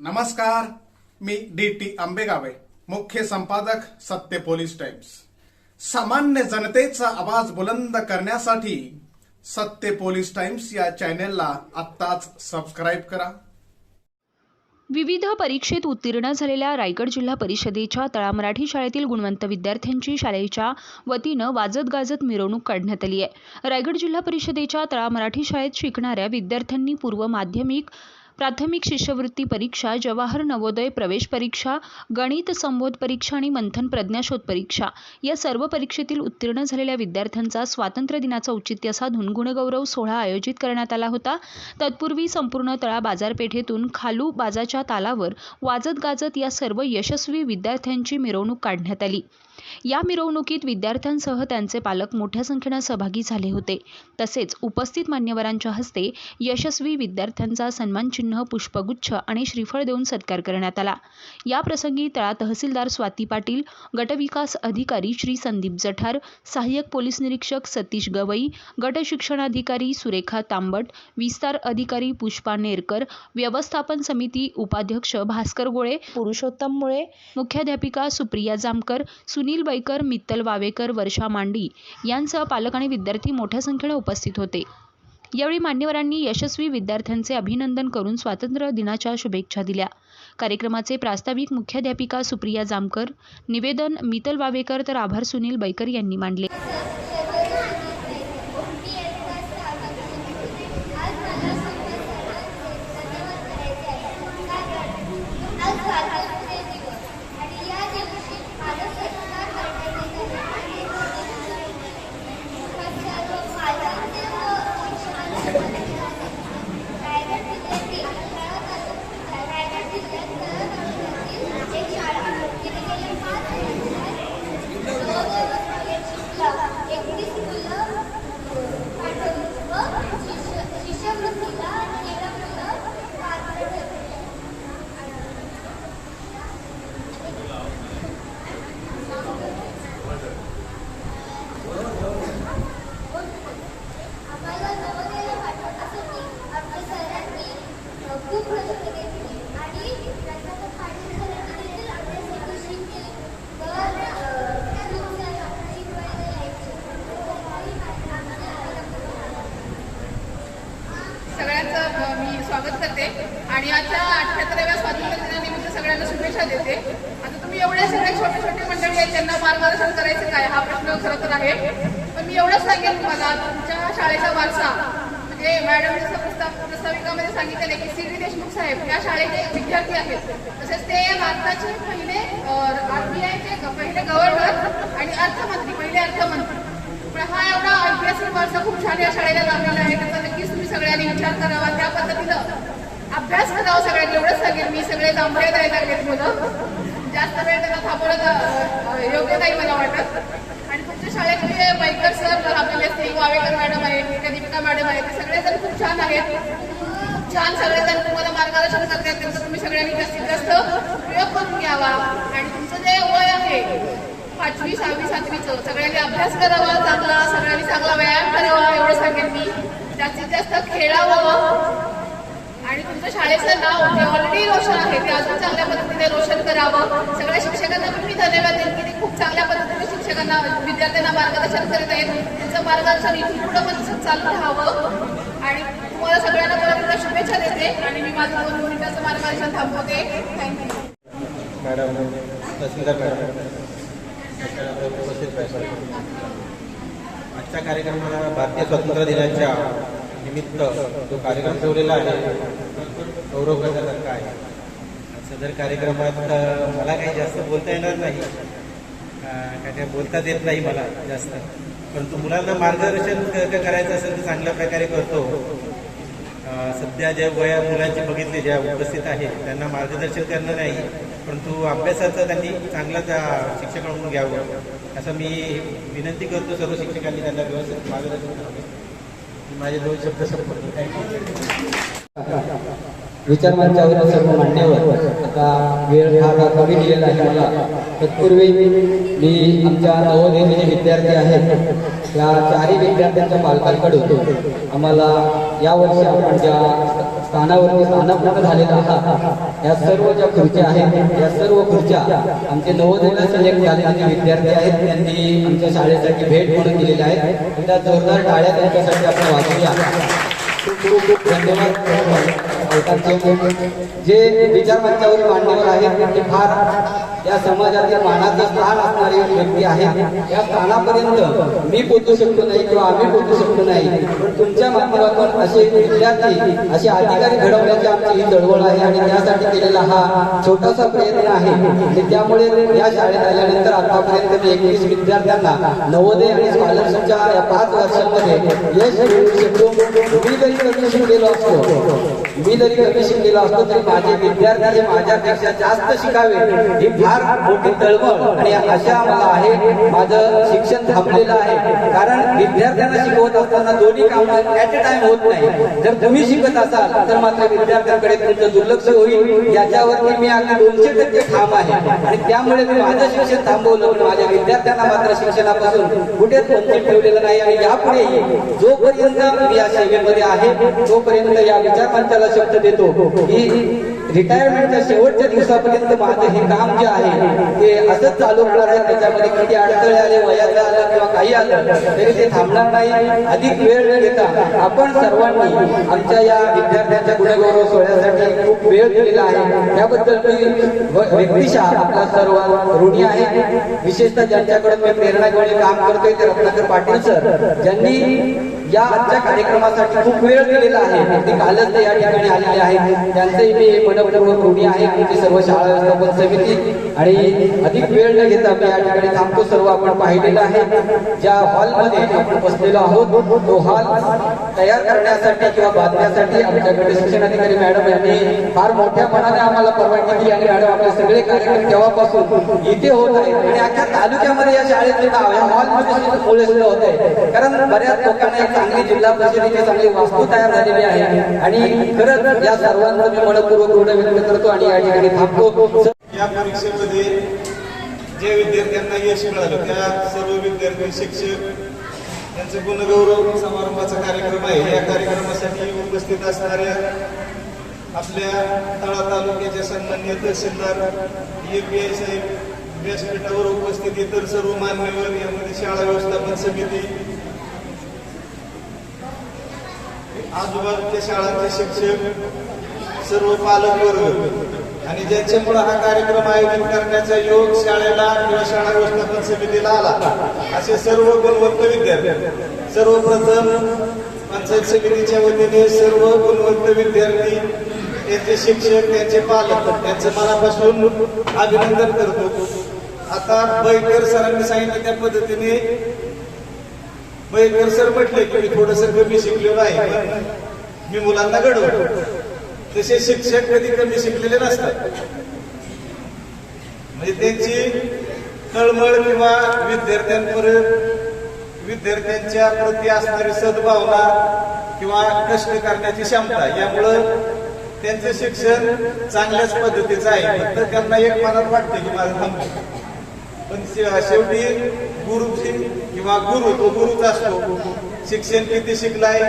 नमस्कार मी D T आंबेगावे मुख्य संपादक सत्य पोलीस टाइम्स. सामान्य जनतेचा आवाज बुलंद करण्यासाठी सत्य पोलीस टाइम्स या चॅनेलला आत्ताच सबस्क्राईब करा. विविध परीक्षेत उत्तीर्ण झालेल्या रायगड जिल्हा परिषदेच्या तळा मराठी शाळेतील गुणवंत विद्यार्थ्यांची शाळेच्या वतीनं वाजत गाजत मिरवणूक काढण्यात आली आहे. रायगड जिल्हा परिषदेच्या तळा मराठी शाळेत शिकणाऱ्या विद्यार्थ्यांनी पूर्व माध्यमिक प्राथमिक शिष्यवृत्ती परीक्षा जवाहर नवोदय प्रवेश परीक्षा गणित संबोध परीक्षा आणि मंथन प्रज्ञाशोध परीक्षा या सर्व परीक्षेतील उत्तीर्ण झालेल्या विद्यार्थ्यांचा स्वातंत्र्य दिनाचा औचित्य साधून गुणगौरव सोहळा आयोजित करण्यात आला होता. तत्पूर्वी संपूर्ण तळा बाजारपेठेतून खालू बाजाच्या तालावर वाजत गाजत या सर्व यशस्वी विद्यार्थ्यांची मिरवणूक काढण्यात आली. या मिरवणुकीत विद्यार्थ्यांसह त्यांचे पालक मोठ्या संख्येनं सहभागी झाले होते. तसेच उपस्थित मान्यवरांच्या हस्ते यशस्वी विद्यार्थ्यांचा सन्मानचिन्ह पुष्पगुच्छ आणि श्रीफळ देऊन सत्कार करण्यात आला. याप्रसंगी तळा तहसीलदार स्वाती पाटील गटविकास अधिकारी श्री संदीप जठार सहाय्यक पोलीस निरीक्षक सतीश गवई गट शिक्षणाधिकारी सुरेखा तांबट विस्तार अधिकारी पुष्पा नेरकर व्यवस्थापन समिती उपाध्यक्ष भास्कर गोळे पुरुषोत्तम मुळे मुख्याध्यापिका सुप्रिया जामकर सुनील बैकर मित्तल वावेकर वर्षा मांडी यांसह पालक आणि विद्यार्थी मोठ्या संख्येने उपस्थित होते. यावेळी मान्यवरांनी यशस्वी विद्यार्थ्यांचे अभिनंदन करून स्वातंत्र्य दिनाच्या शुभेच्छा दिल्या. कार्यक्रमाचे प्रास्ताविक मुख्याध्यापिका सुप्रिया जामकर निवेदन मितल वावेकर तर आभार सुनील बैकर यांनी मांडले आणि या दिवशी माझं सत्कार करण्यात येत आहे सर्व पालक रायगड जिल्ह्यातील रायगड जिल्ह्यात तळागाळातील एक शाळा तिथे गेल्या पाच वर्षात जवळजवळ शिकला एकतीस मुलं पाठवली व शिष्य शिष्यवृत्तीला तेरा मुलं पात्र ठरली आम्हाला नवोदयाला पाठवण्यासाठी आमच्या सरांनी अ, खूप कष्ट घेतले आणि त्याच्यात पाटील सरांनी देखील आमच्यासाठी शिकले तर अ, खूप सारं शिकवायला यायचे सकाळी आम्हाला सगळ्यांचं अ, मी स्वागत करते. आणि आजच्या अठ्याहत्तराव्या स्वातंत्र्य दिनानिमित्त सगळ्यांना शुभेच्छा देते. आता तुम्ही एवढ्या सगळ्या छोटे छोटे मंडळी आहेत त्यांना मार्गदर्शन करायचं काय? हा प्रश्न खरं तर आहे. पण मी एवढंच सांगेन तुम्हाला तुमच्या शाळेचा वारसा म्हणजे मॅडम प्रस्ताव प्रस्ताविकामध्ये सांगितलेलं आहे की सी. डी. देशमुख साहेब या शाळेचे विद्यार्थी आहेत. तसेच ते भारताचे पहिले आरबीआयचे पहिले गव्हर्नर आणि अर्थमंत्री पहिले अर्थमंत्री. पण हा एवढा ऐतिहासिक वारसा खूप छान या शाळेला लागलेला आहे. त्याचा नक्कीच तुम्ही सगळ्यांनी विचार करावा. त्या पद्धतीनं अभ्यास करावा सगळ्यांनी. एवढंच सांगेल मी. सगळे जांभळे नाही लागलेत मुलं. जास्त वेळ त्यांना थांबवणं योग्य नाही मला वाटत. आणि तुमच्या शाळेतले बैकर सर आपले असतील वावेकर मॅडम आहेत त्या दीपिका मॅडम आहेत ते सगळेजण खूप छान आहेत. छान सगळेजण तुम्हाला मार्गदर्शन करतात. त्यांचं तुम्ही सगळ्यांनी जास्तीत जास्त प्रयोग करून घ्यावा. आणि तुमचं जे वय आहे पाचवी सहावी सातवीचं. सगळ्यांनी अभ्यास करावा चांगला सगळ्यांनी चांगला व्यायाम करावा एवढं सांगेन मी. जास्तीत जास्त खेळावं. आणि तुमचं शाळेचं नाव जे ऑलरेडी रोशन आहे ते अजून चांगल्या पद्धतीने रोशन करावं. सगळ्या शिक्षकांना पण मी धन्यवाद देईन की ते खूप चांगल्या पद्धतीने शिक्षकांना विद्यार्थ्यांना मार्गदर्शन करत आहेत. त्यांचं मार्गदर्शन इथून पुढं पण चालू राहावं. आणि तुम्हाला सगळ्यांना मला एकदा शुभेच्छा देते. आणि मी माझं दोन मिनिटाचं मार्गदर्शन थांबवते. थँक्यू मॅडम तहसीलदार मॅडम त्याच्यानंतर उपस्थित पाहिजे आजच्या कार्यक्रमाला भारतीय स्वातंत्र्य दिनाच्या निमित्त जो कार्यक्रम ठेवलेला आहे गौरव करण्यासारखा आहे. सदर कार्यक्रमात मला काही जास्त बोलता येणार नाही. काय काय बोलताच येत नाही मला जास्त. परंतु मुलांना मार्गदर्शन करायचं असेल तर चांगल्या प्रकारे करतो. सध्या ज्या वया मुलांची बघितली ज्या उपस्थित आहेत त्यांना मार्गदर्शन करणं नाही. परंतु अभ्यासाचं त्यांनी चांगला त्या शिक्षकांकडून घ्यावं. असं मी विनंती करतो सर्व शिक्षकांनी त्यांना व्यवस्थित मार्गदर्शन माझे दोन शब्द संपर्क विचार मंचावर सर्व मांडण्यावर आता वेळ हा कमी दिलेला आहे मला तत्पूर्वी मी आमच्या नवोदयाचे जे विद्यार्थी आहेत. त्या चारही विद्यार्थ्यांच्या पालकांकडून आम्हाला या वर्षी आपण ज्या स्थानावरती स्थानपूर्ण झालेला आहात. या सर्व ज्या खुर्च्या आहेत या सर्व खुर्च्या आमचे नवोदयला सिलेक्ट झालेले विद्यार्थी आहेत त्यांनी आमच्या शाळेसाठी भेट म्हणून दिलेल्या आहेत. त्या जोरदार टाळ्या त्यांच्यासाठी आपण वाचूया. धन्यवाद. जे विचार मंचावरील आहेत ते फार या समाजातील मानाचा स्थान असणारे व्यक्ती आहे. या स्थानापर्यंत मी पोचू शकतो नाही किंवा आम्ही पोचू शकतो नाही. पण तुमच्या माध्यमातून असे विद्यार्थी असे अधिकारी घडवण्याची आमची ही चळवळ आहे आणि त्यासाठी केलेला हा छोटासा प्रयत्न आहे. आणि त्यामुळे या शाळेत आल्यानंतर आतापर्यंत मी एकवीस विद्यार्थ्यांना नवोदय आणि स्कॉलरशिपच्या या पाच वर्षांमध्ये यश मिळवू शकतो. मी जरी कमी शिकलेलो असतो मी जरी कमी शिकलेलो असतो तरी माझे विद्यार्थी माझ्यापेक्षा जास्त शिकावे ही फार मोठी तळमळ आणि अशा मला आहे माझं शिक्षण थांबलेलं आहे. कारण विद्यार्थ्यांना शिकवत असताना दोन्ही काम ऍट अ टाइम होत नाही. जर तुम्ही शिकत असाल तर मात्र विद्यार्थ्यांकडे तुमचं दुर्लक्ष होईल. याच्यावरती मी अगदी दोनशे टक्के ठाम आहे. आणि त्यामुळे मी माझं शिक्षण थांबवलं पण माझ्या विद्यार्थ्यांना मात्र शिक्षणापासून कुठेच वंचित ठेवलेलं नाही. आणि यापुढेही जोपर्यंत मी या सेवेमध्ये आहे तोपर्यंत या विचार मंचाला शब्द देतो की रिटायरमेंटच्या शेवटच्या दिवसापर्यंत माझं हे काम जे आहे ते असंच चालू होणार आहे. त्याच्यामध्ये किती अडथळे आले वयाचं आलं किंवा काही आलं तरी ते थांबणार नाही. अधिक वेळ न घेता आपण सर्वांनी आमच्या या विद्यार्थ्यांच्या गुणगौरव सोहळ्यासाठी खूप वेळ दिलेला आहे. त्याबद्दल मी व्यक्तिशा व्यक्तिशः आपला सर्व ऋणी आहे. विशेषतः ज्यांच्याकडून मी प्रेरणा घेऊन काम करतोय ते रत्नाकर पाटील सर ज्यांनी या आजच्या कार्यक्रमासाठी खूप वेळ दिलेला आहे. ते कालच ते या ठिकाणी आलेले आहेत. त्यांचंही मी मनपूर्वक ऋणी आहे आमची सर्व शाळा व्यवस्थापन समिती आणि अधिक वेळ न घेता मी या ठिकाणी थांबतो. सर्व आपण पाहिलेलं आहे. ज्या हॉलमध्ये आपण बसलेलो आहोत तो हॉल तयार करण्यासाठी किंवा बांधण्यासाठी आमच्याकडे शिक्षणाधिकारी मॅडम यांनी फार मोठ्या मनाने आम्हाला परवानगी दिली आणि मॅडम आपले सगळे कार्यक्रम तेव्हापासून इथे होत आहे आणि अख्ख्या तालुक्यामध्ये या शाळेचे नाव या हॉलमध्ये मुळे सुद्धा होत आहे. कारण बऱ्याच लोकांना एक चांगली जिल्हा परिषदेची चांगली वास्तू तयार झालेली आहे. आणि खरंच या सर्वांचं मी मनपूर्वक ऋण व्यक्त करतो आणि या ठिकाणी थांबतो. या परीक्षेमध्ये जे विद्यार्थ्यांना यश मिळालं त्या सर्व विद्यार्थी शिक्षक यांचे गुणगौरव समारंभाचा कार्यक्रम आहे. या कार्यक्रमासाठी उपस्थित असणाऱ्या आपल्या तळा तालुक्याचे सन्मान्य तहसीलदार ए पी आय साहेब व्यासपीठावर उपस्थित इतर सर्व मान्यवर यामध्ये शाळा व्यवस्थापन समिती आजूबाजूच्या शाळांचे शिक्षक सर्व पालक वर्ग. आणि ज्यांच्यामुळे हा कार्यक्रम आयोजित करण्याचा योग शाळेला किंवा शाळा व्यवस्थापन समितीला आला असे सर्व गुणवंत विद्यार्थी सर्वप्रथम पंचायत समितीच्या वतीने सर्व गुणवंत विद्यार्थी त्यांचे शिक्षक त्यांचे पालक त्यांचं मनापासून अभिनंदन करतो आता बैकर सरांनी सांगितलं त्या पद्धतीने. बैकर सर म्हटले की मी थोडस कमी शिकलेलो आहे मी मुलांना घडवतो. तसे शिक्षक कधी कमी शिकलेले नसतात. म्हणजे त्यांची तळमळ किंवा विद्यार्थ्यांपर्यंत विद्यार्थ्यांच्या प्रती असणारी सद्भावना किंवा कष्ट करण्याची क्षमता यामुळं त्यांचं शिक्षण चांगल्याच पद्धतीचं आहे. फक्त त्यांना एक मनात वाटतं की माझं थांबतो पण शेवटी गुरुची किंवा गुरु तो गुरुच असतो. शिक्षण किती शिकलाय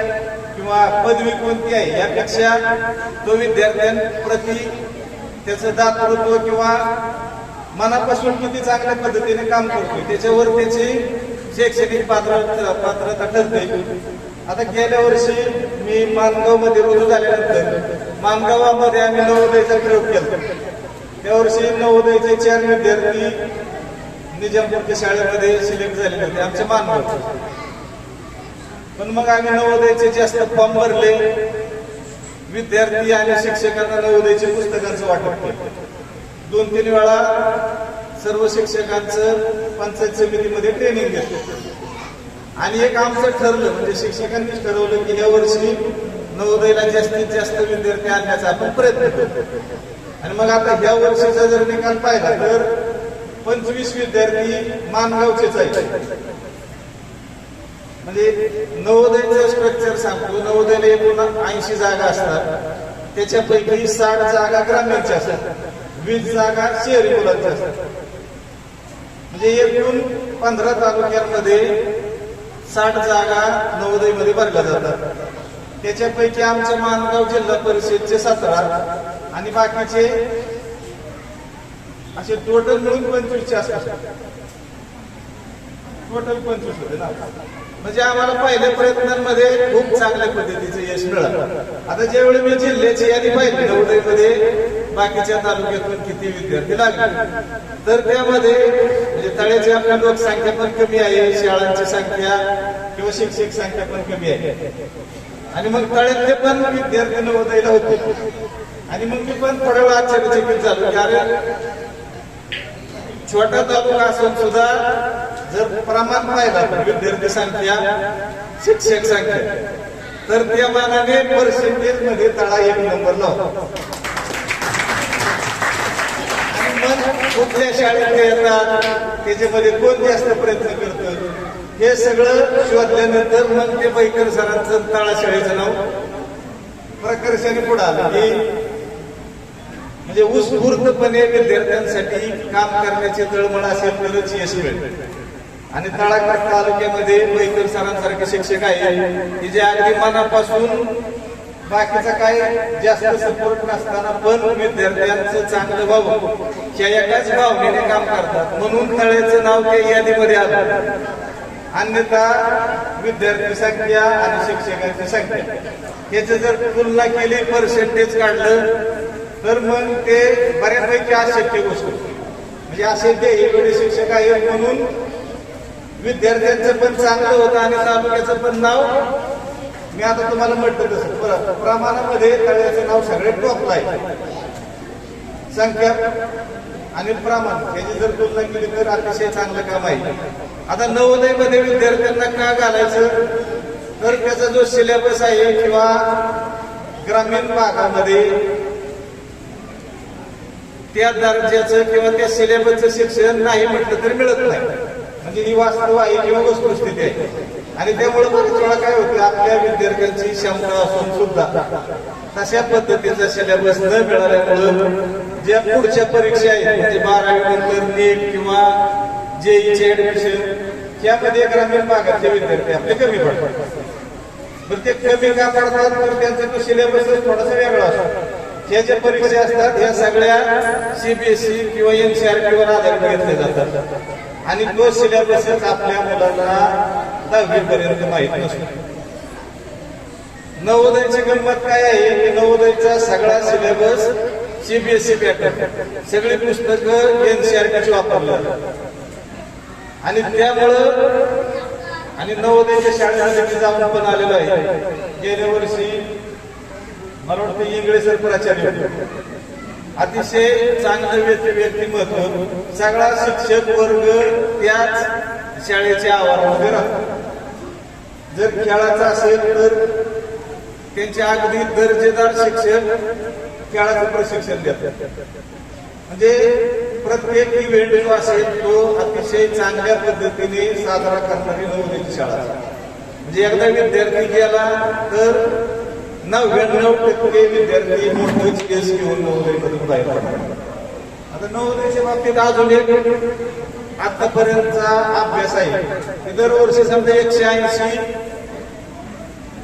किंवा पदवी कोणती आहे यापेक्षा तो विद्यार्थ्यांप्रती त्याचं दातृत्व किंवा मनापासून किती चांगल्या पद्धतीने काम करतोय त्याच्यावर त्याची शैक्षणिक पात्र पात्रता ठरते. आता गेल्या वर्षी मी मानगावमध्ये रुजू झाल्यानंतर मानगावामध्ये आम्ही नवोदयचा प्रयोग केला. त्या वर्षी नवोदयचे चार विद्यार्थी निजामपूरच्या शाळेमध्ये सिलेक्ट झालेले होते आमच्या मानगाव. पण मग आम्ही नवोदयचे जास्त फॉर्म भरले. विद्यार्थी आणि शिक्षकांना नवोदयचे पुस्तकांचं वाटप केलं. दोन तीन वेळा सर्व शिक्षकांचं पंचायत समितीमध्ये ट्रेनिंग घेतलं. आणि एक आमचं ठरलं म्हणजे शिक्षकांनीच ठरवलं की या वर्षी नवोदयला जास्तीत जास्त विद्यार्थी आणण्याचा आपण प्रयत्न करतो आणि मग आता ह्या वर्षीचा जर निकाल पाहिला तर पंचवीस विद्यार्थी मानगावचेच आहेत. म्हणजे नवोदयचं स्ट्रक्चर सांगतो. नवोदयला एकूण ऐंशी जागा असतात. त्याच्यापैकी साठ जागा ग्रामीणच्या असतात. वीस जागा शहरी मुलांच्या असतात. म्हणजे एकूण पंधरा तालुक्यांमध्ये साठ जागा नवोदयमध्ये भरल्या जातात. त्याच्यापैकी आमचं मानगाव जिल्हा परिषदचे सतरा आणि बाकीचे असे टोटल मिळून पंचवीसचे असतात टोटल पंचवीस होते ना. म्हणजे आम्हाला पहिल्या प्रयत्नांमध्ये खूप चांगल्या पद्धतीचं यश मिळालं. आता ज्यावेळी मी जिल्ह्याची यादी पाहिली नवोदयमध्ये बाकीच्या तालुक्यातून किती विद्यार्थी लागले. तर त्यामध्ये म्हणजे तळ्याची आपल्या लोकसंख्या पण कमी आहे शाळांची संख्या किंवा शिक्षक संख्या पण कमी आहे. आणि मग तळ्यातले पण विद्यार्थी नवोदयला होते. आणि मग मी पण थोड्या वेळा आश्चर्यचकित झालो कारण छोटा तालुका असून सुद्धा जर प्रमाण पाहिला विद्यार्थी संख्या शिक्षक संख्या तर त्या मानाने पर्सेंटेजमध्ये तळा एक नंबर लावतो मग कुठल्या शाळेत येतात? त्याच्यामध्ये कोण जास्त प्रयत्न करतं हे सगळं शोधल्यानंतर मग ते बैकर सरांचं तळा शाळेचं नाव प्रकर्षाने पुढे आलं. की म्हणजे उत्स्फूर्तपणे विद्यार्थ्यांसाठी काम करण्याची तळमळ असेल तरच यश मिळेल आणि तळाघाट तालुक्यामध्ये बैकर सरांसारखे शिक्षक आहे की जे अगदी मनापासून बाकीचा काय जास्त सपोर्ट नसताना पण विद्यार्थ्यांचं चांगलं व्हावं. या एकाच भावनेने काम करतात. म्हणून तळ्याचं नाव त्या यादीमध्ये आलं. अन्यथा विद्यार्थी संख्या आणि शिक्षकांची संख्या. याचं जर तुलना केली पर्सेंटेज काढलं तर मग ते बऱ्यापैकी अशक्य गोष्ट. म्हणजे असे ते शिक्षक आहेत म्हणून विद्यार्थ्यांचं पण चांगलं होतं आणि तालुक्याचं पण नाव. मी आता तुम्हाला म्हटलं तसं. बरं प्रमाणामध्ये तळ्याचं नाव सगळे टॉपला आहे. संख्या आणि प्रमाण याची जर तुलना केली तर अतिशय चांगलं काम आहे. आता नवोदयमध्ये विद्यार्थ्यांना का घालायचं? तर त्याचा जो सिलेबस आहे किंवा ग्रामीण भागामध्ये त्या दर्जाचं किंवा त्या सिलेबसचं शिक्षण नाही म्हटलं तरी मिळत नाही. म्हणजे वास्तव आहे किंवा वस्तुस्थिती आहे आणि त्यामुळे बरेच वेळा काय होते आपल्या विद्यार्थ्यांची क्षमता असून सुद्धा तशा पद्धतीचा सिलेबस न मिळाल्यामुळं ज्या पुढच्या परीक्षा आहेत म्हणजे बारावी नंतर नीट किंवा जेईचे ऍडमिशन यामध्ये ग्रामीण भागातले विद्यार्थी आपले कमी पडतात. पण ते कमी का पडतात? तर त्यांचा तो सिलेबस थोडासा वेगळा असतो. ह्या ज्या परीक्षा असतात ह्या सगळ्या सीबीएसई किंवा एनसीआरटी वर आधारित घेतल्या जातात. आणि तो सिलेबसच आपल्या मुलांना दहावी पर्यंत नसतो. नवोदयची गंमत काय आहे? की नवोदयचा सगळा सिलेबस सीबीएसई पॅटर्न सगळी पुस्तकं एनसीआरटीची वापरली? जातात आणि त्यामुळं आणि नवोदयच्या शाळेमध्ये मी जाऊन पण आलेलो आहे. गेल्या वर्षी मला वाटतं इंग्रजी प्राचार्य अतिशय चांगलं व्यक्ती व्यक्तिमत्व. सगळा शिक्षक वर्ग त्याच शाळेच्या आवारामध्ये राहतो. जर खेळाचा असेल तर त्यांचे अगदी दर्जेदार शिक्षक खेळाचं प्रशिक्षण देतात. म्हणजे प्रत्येक इव्हेंट जो असेल तो अतिशय चांगल्या पद्धतीने साजरा करणारी नवोदयची शाळा. म्हणजे एकदा विद्यार्थी गेला तर नव्याण्णव टक्के विद्यार्थी मोठं केस घेऊन नवोदयमधून बाहेर पडतात आता नवोदयच्या बाबतीत अजून एक आतापर्यंतचा अभ्यास आहे. दरवर्षी समजा एकशे ऐंशी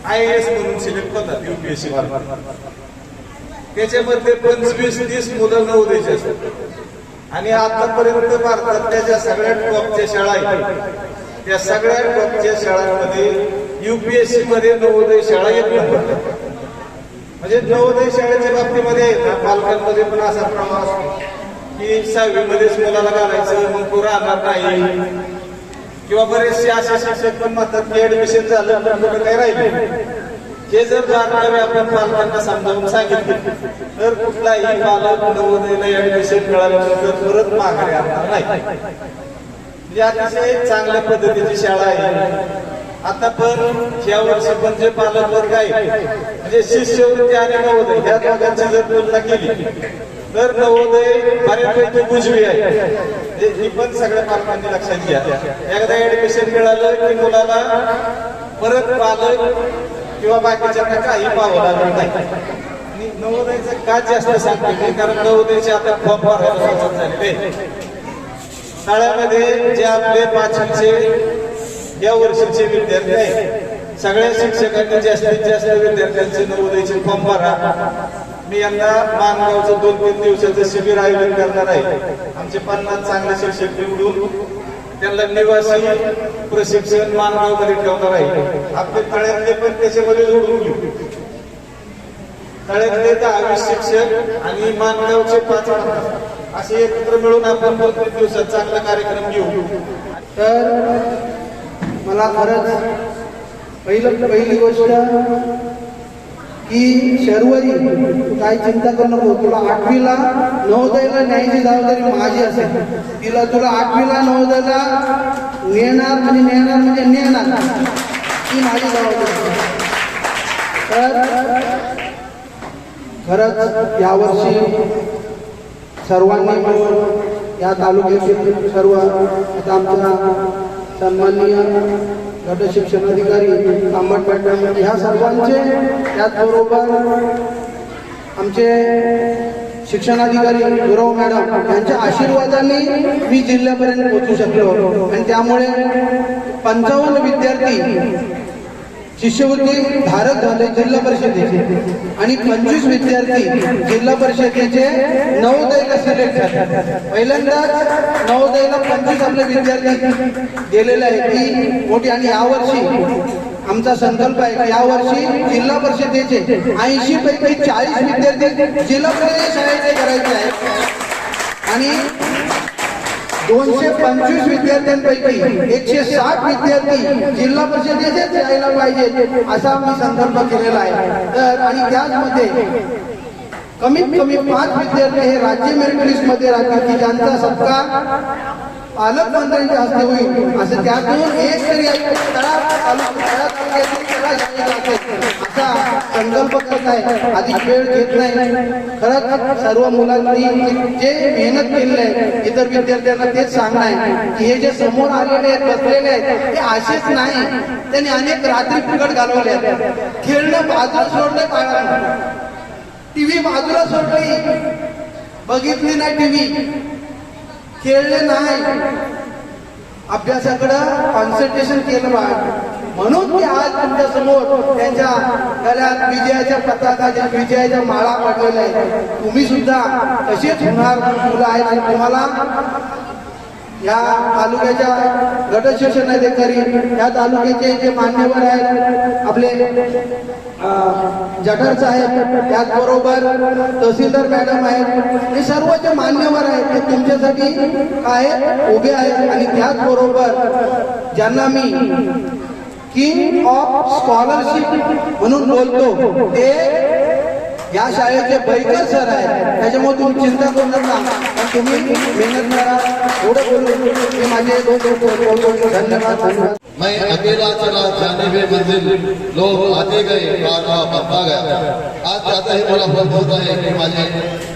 आय एस म्हणून सिलेक्ट होतात युपीएससी त्याच्यामध्ये पंचवीस तीस मुलं नवोदयची असतात. आणि आतापर्यंत भारतातल्या ज्या सगळ्या टॉपच्या शाळा आहेत त्या सगळ्या टॉपच्या शाळांमध्ये युपीएससी मध्ये नवोदय शाळा एक नंबर. म्हणजे नवोदय शाळेच्या बाबतीमध्ये आहे पालकांमध्ये पण असा प्रवास असतो की सहावीमध्येच मुलाला घालायचं मग तो राहणार नाही. किंवा बरेचसे असे शिक्षक पण म्हणतात की ऍडमिशन झालं पण मुलं काही राहिले हे जर बारकावे आपण पालकांना समजावून सांगितले तर कुठलाही पालक नवोदयला ऍडमिशन मिळाल्यानंतर परत माघारी आणणार नाही. म्हणजे अतिशय चांगल्या पद्धतीची शाळा आहे. आता पण या वर्षी पण जे पालक वर्ग आहे म्हणजे शिष्यवृत्ती आणि नवोदय ह्या दोघांची जर तुलना केली तर नवोदय बऱ्यापैकी उजवी आहे. म्हणजे ही पण सगळ्या पालकांनी लक्षात घ्या. एकदा ऍडमिशन मिळालं की मुलाला परत पालक किंवा बाकीच्यांना काही पाहावं लागत नाही. नवोदयचं का जास्त सांगते कारण नवोदयचे आता फॉर्म भरायला सुरुवात झालेली. शाळेमध्ये जे आपले पाचवीचे या वर्षीचे विद्यार्थी आहेत. सगळ्या शिक्षकांनी जास्तीत जास्त विद्यार्थ्यांचे नवोदयचे फॉर्म भरा. मी यांना मानगावचं दोन तीन दिवसाचं शिबिर आयोजन करणार आहे. आमचे पन्नास चांगले शिक्षक निवडून त्यांना निवासी प्रशिक्षण मानगावमध्ये ठेवणार आहे. आपले तळ्यातले पण त्याच्यामध्ये जोडून घेऊ. तळ्यातले दहावीस शिक्षक आणि मानगावचे पाच असे एकत्र मिळून आपण दोन तीन दिवसात चांगला कार्यक्रम घेऊ. तर मला खरंच पहिलं पहिली गोष्ट की शर्वरी काही चिंता करू नको. तुला आठवीला नवोदयला न्यायची जबाबदारी माझी असेल. तिला तुला आठवीला नवोदयला नेणार म्हणजे नेणार म्हणजे नेणार. ती माझी जबाबदारी. तर खरंच यावर्षी सर्वांनी मिळून या तालुक्यातील सर्व आता आमच्या सन्माननीय गट शिक्षण अधिकारी ह्या सर्वांचे त्याचबरोबर आमचे शिक्षणाधिकारी गुरव मॅडम यांच्या आशीर्वादाने मी जिल्ह्यापर्यंत पोहोचू शकलो. आणि त्यामुळे पंचावन्न विद्यार्थी शिष्यवृत्ती धारक झाले जिल्हा परिषदेचे. आणि पंचवीस विद्यार्थी जिल्हा परिषदेचे नवोदयला सिलेक्ट झाले? पहिल्यांदाच नवोदयला पंचवीस आपले विद्यार्थी गेलेले आहेत. ही मोठी आणि यावर्षी आमचा संकल्प आहे की यावर्षी जिल्हा परिषदेचे ऐंशी पैकी चाळीस विद्यार्थी जिल्हा परिषद शाळेचे करायचे आहेत. आणि दोनशे पंचवीस विद्यार्थ्यांपैकी एकशे साठ विद्यार्थी जिल्हा परिषदेचेच यायला पाहिजे असा मी संदर्भ केलेला आहे. तर आणि त्याचमध्ये कमीत कमी पाच विद्यार्थी हे राज्य मेरिट लिस्टमध्ये राहतील की ज्यांचा सत्कार पालकमंत्र्यांच्या हस्ते होईल असं त्यातून एक तरी असा संकल्प करत आहे. अधिक वेळ घेत नाही. खरंच सर्व मुलांनी जे मेहनत केलेली आहे इतर विद्यार्थ्यांना तेच सांगणं आहे की हे जे समोर आलेले आहेत बसलेले आहेत ते असेच नाही. त्यांनी अनेक रात्री फुकट घालवले आहेत. खेळणं बाजूला सोडलं काळानं टीव्ही बाजूला सोडली. बघितली नाही टीव्ही. खेळले नाही. अभ्यासाकडं कॉन्सन्ट्रेशन केलं पाहिजे म्हणून मी आज तुमच्यासमोर त्यांच्या गळ्यात विजयाच्या पताकाच्या विजयाच्या माळा पाठवल्या आहेत. तुम्ही सुद्धा तसेच होणार मुलं आहेत आणि तुम्हाला या तालुक्याच्या गटशिक्षण अधिकारी या तालुक्याचे जे मान्यवर आहेत आपले जठर साहेब त्याचबरोबर तहसीलदार मॅडम आहेत हे सर्व जे मान्यवर आहेत ते तुमच्यासाठी काय उभे आहेत आणि त्याचबरोबर ज्यांना मी किंग ऑफ स्कॉलरशिप म्हणून बोलतो ते या शाळेचे बैकर सर आहेत. त्याच्यामुळे तुम्ही चिंता करू नका. तुम्ही मेहनत करा. एवढं बोलून मी माझे दोन दोन बोलतो धन्यवाद धन्यवाद मैं अकेला चला जाने में मंजिल। लोग आते गए कारवा बनता गया। आज जाता ही मला फल होत आहे की माझे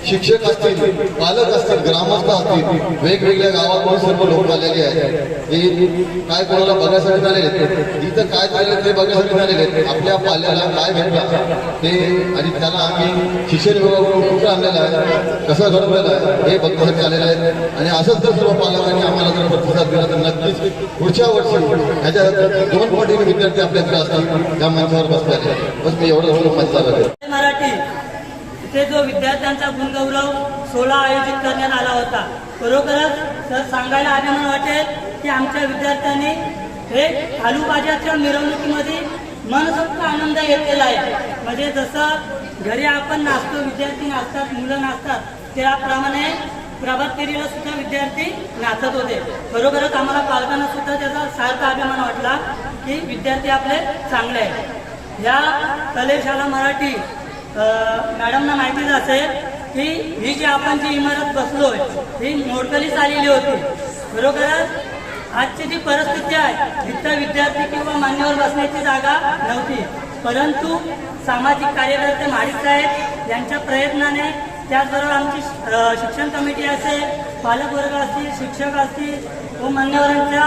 शिक्षक असतील पालक असतील ग्रामस्थ असतील वेगवेगळ्या गावाकडून सर्व लोक आलेले आहेत काय कोणाला बघायसाठी झालेले आहेत इथं काय झालं ते बघायसाठी झालेले आहेत आपल्या पाल्याला काय भेटलं? ते आणि त्याला आम्ही शिक्षण विभागाकडून कुठं आणलेलं आहे? कसं घडवलेलं आहे? हे बघण्यासाठी आलेले आहेत आणि असंच जर सर्व पालकांनी आम्हाला जर प्रतिसाद दिला तर नक्कीच पुढच्या वर्षी त्याच्या दोन पटीने विद्यार्थी आपल्याकडे असतात त्या मंचावर बसलेले. बस मी एवढं मंचावर मराठी. इथे जो विद्यार्थ्यांचा गुणगौरव सोहळा आयोजित करण्यात आला होता खरोखरच सर सांगायला अभिमान वाटेल की आमच्या विद्यार्थ्यांनी हे आलूबाजाच्या मिरवणुकीमध्ये मनसोक्त आनंद घेतलेला आहे. म्हणजे जसं घरी आपण नाचतो विद्यार्थी नाचतात मुलं नाचतात त्याप्रमाणे प्रभात फेरीला सुद्धा विद्यार्थी नाचत होते. खरोखरच आम्हाला पालकांना सुद्धा त्याचा सारखा अभिमान वाटला की विद्यार्थी आपले चांगले आहेत. या कलेशाला मराठी मॅडमना माहितीच असेल की ही जी आपण जी इमारत बसलोय ही मोडकलीच आलेली होती. बरोबरच आजची जी परिस्थिती आहे तिथं विद्यार्थी किंवा मान्यवर बसण्याची जागा नव्हती. परंतु सामाजिक कार्यकर्ते माडिक साहेब यांच्या प्रयत्नाने त्याचबरोबर आमची शिक्षण कमिटी असेल पालकवर्ग असतील शिक्षक असतील व मान्यवरांच्या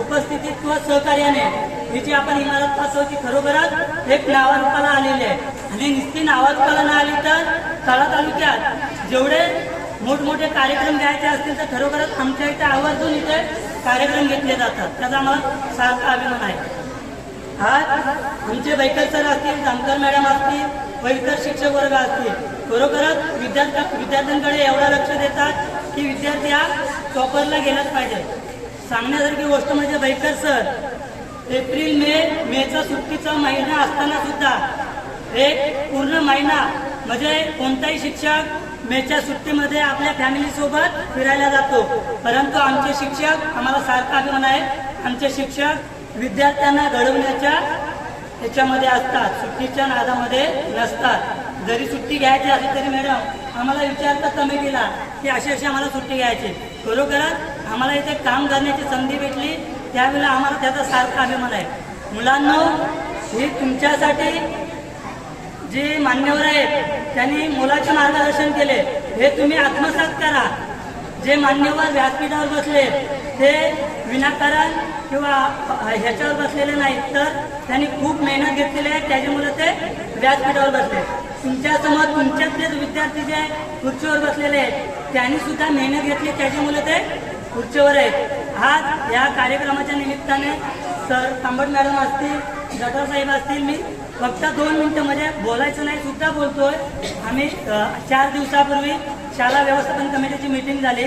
उपस्थितीत किंवा सहकार्याने ही जी आपण इमारत बसवची खरोखरच एक नावारूपाला आलेली आहे. आणि नुसती नावारूपाला न आली तर तळा तालुक्यात जेवढे मोठमोठे कार्यक्रम घ्यायचे असतील तर खरोखरच आमच्या इथे आवर्जून इथे कार्यक्रम घेतले जातात. त्याचा आम्हाला सारखा अभिमान आहे. आज आमचे वैकल सर असतील जानकर मॅडम असतील व इतर शिक्षक वर्ग असतील. खरोखरच विद्यार्थ्या विद्यार्थ्यांकडे एवढा लक्ष देतात की विद्यार्थी हा टॉपरला गेलाच पाहिजे. सांगण्यासारखी गोष्ट म्हणजे बैकर सर एप्रिल मे मेचा सुट्टीचा महिना असताना सुद्धा एक पूर्ण महिना म्हणजे कोणताही शिक्षक मेच्या सुट्टीमध्ये आपल्या फॅमिलीसोबत फिरायला जातो. परंतु आमचे शिक्षक आम्हाला सारखा अभिमान आहे. आमचे शिक्षक विद्यार्थ्यांना घडवण्याच्या ह्याच्यामध्ये असतात सुट्टीच्या नादामध्ये नसतात. जरी सुट्टी घ्यायची असली तरी मॅडम आम्हाला विचारता कमी केला की अशी अशी आम्हाला सुट्टी घ्यायची. खरोखरच आम्हाला इथे काम करण्याची संधी भेटली त्यावेळेला आम्हाला त्याचा सारखा अभिमान आहे. मुलांना ही तुमच्यासाठी जे मान्यवर आहेत त्यांनी मुलाचे मार्गदर्शन केले. हे तुम्ही आत्मसात करा. जे मान्यवर व्यासपीठावर बसले हे विनाकारण किंवा ह्याच्यावर बसलेले नाहीत तर त्यांनी खूप मेहनत घेतलेली आहे. त्याच्यामुळे ते व्यासपीठावर बसले. तुमच्यासमोर तुमच्यातलेच विद्यार्थी जे खुर्चीवर बसलेले आहेत त्यांनी सुद्धा मेहनत घेतली. त्याच्यामुळे ते खुर्चीवर आहेत. आज या कार्यक्रमाच्या निमित्ताने सर तांबट मॅडम असतील जटर साहेब असतील मी फक्त दोन मिनिटं म्हणजे बोलायचं नाही सुद्धा बोलतोय. आम्ही चार दिवसापूर्वी शाळा व्यवस्थापन कमिटीची मीटिंग झाली.